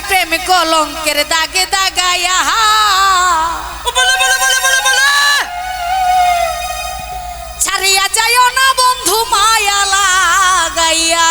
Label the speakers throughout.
Speaker 1: কলঙ্কের দাগে দাগায়া
Speaker 2: বলে বলে বলে বলে বলে।
Speaker 1: ছাড়িয়া যায় না বন্ধু মায়া লাগাইয়া।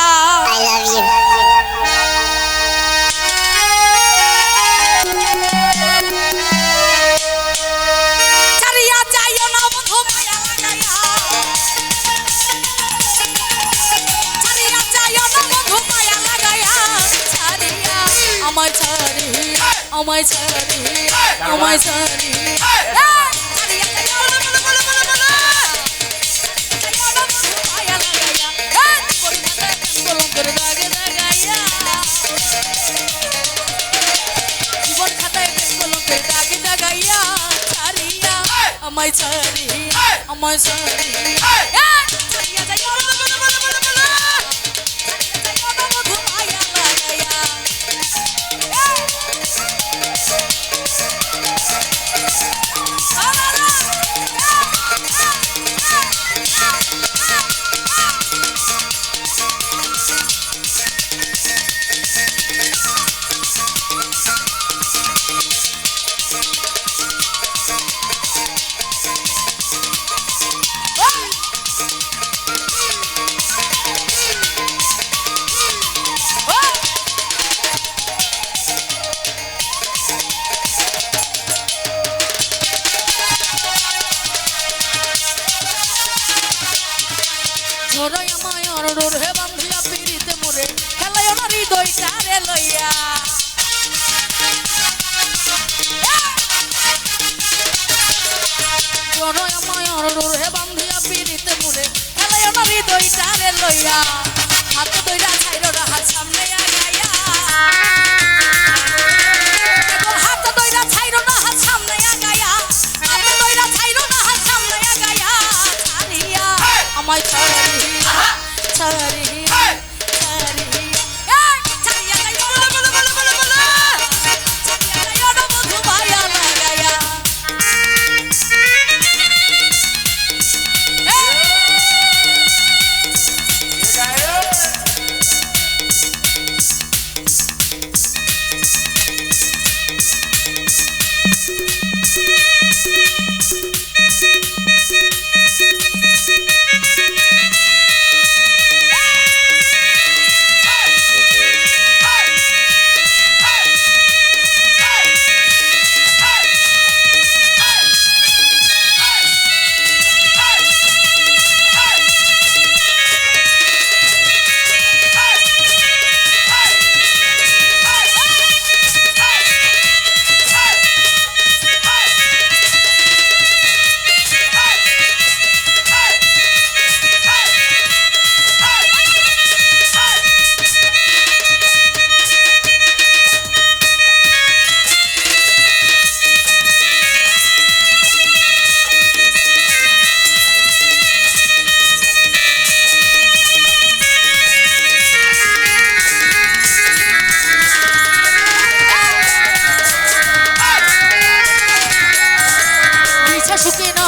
Speaker 1: আমায় ছাড়ি আমায় ছাড়ি আমায় ছাড়ি আমায় ছাড়ি ঝরই আমায় অরর হে বান্ধিয়া পিরিতে মোরে। খেলায় না হৃদয়টা রে লইয়া। ঝরই আমায় অরর হে বান্ধিয়া পিরিতে মোরে।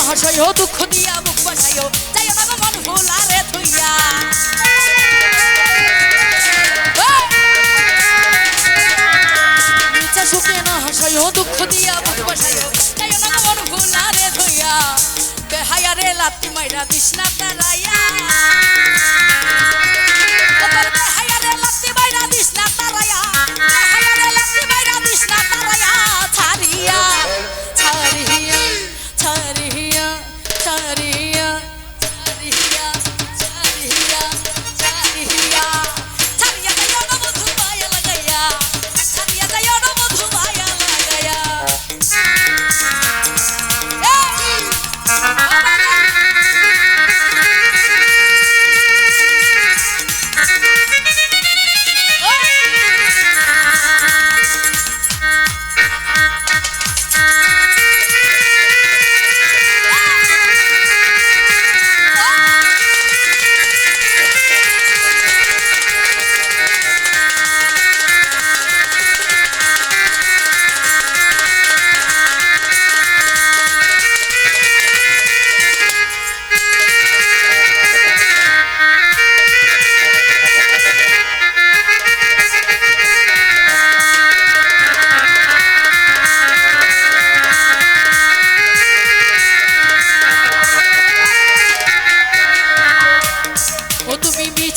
Speaker 1: হসাইও, দুঃখ দিয়া মুখ বসাইও। যাইও না মন ভুলারে থইয়া ইচ্ছা সুখে না হসাইও, দুঃখ দিয়া মুখ বসাইও। যাইও না মন ভুলারে থইয়া বেহায়া রে লাতি মাইরা দিস না তারাইয়া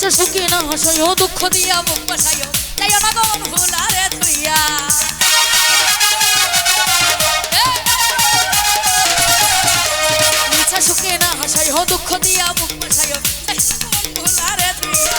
Speaker 1: হাসে সুখে না হাসাইও দুঃখ দিয়া মুখ বাসাইও। যাইও না গন ভুলারে তুইয়া মিছা সুখে না হাসাইও দুঃখ দিয়া মুখ বাসাইও। যাইও না গন ভুলারে তুইয়া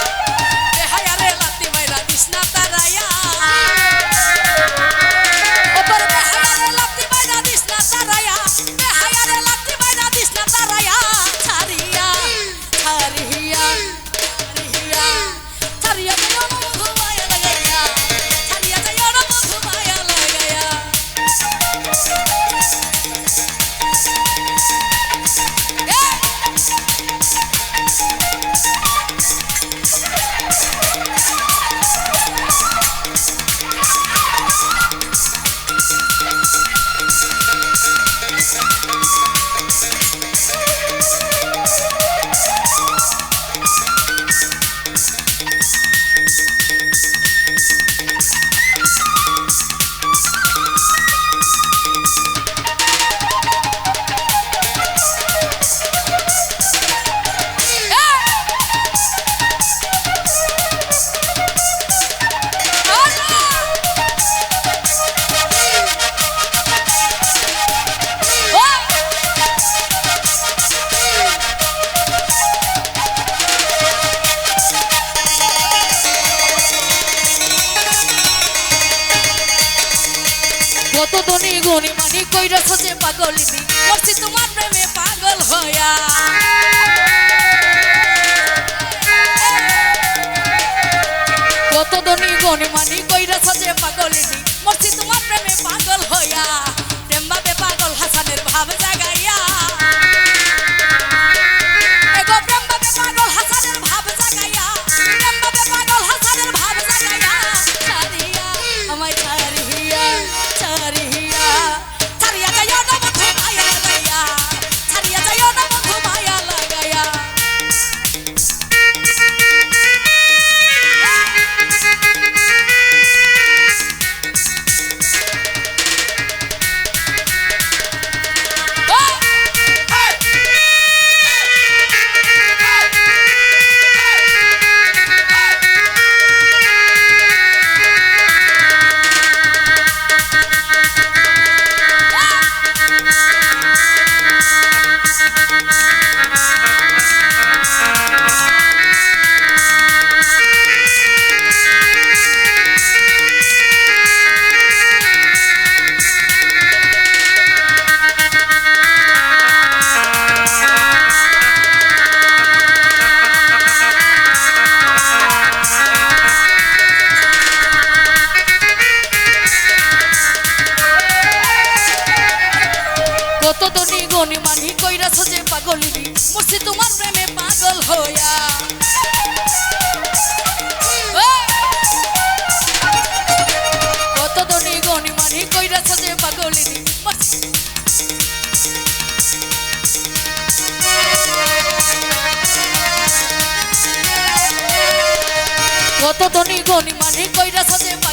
Speaker 1: মনে মানে কইরা খোঁজে পাগল দি মরছি তোমার প্রেমে পাগল হয়া কত দনি গনে মানি কইরা খোঁজে পাগল দি মরছি তোমার প্রেমে পাগল হয়া প্রেম ভাবে পাগল হাসানের ভাব জাগাইয়া। শনিমানি কইরা সাথে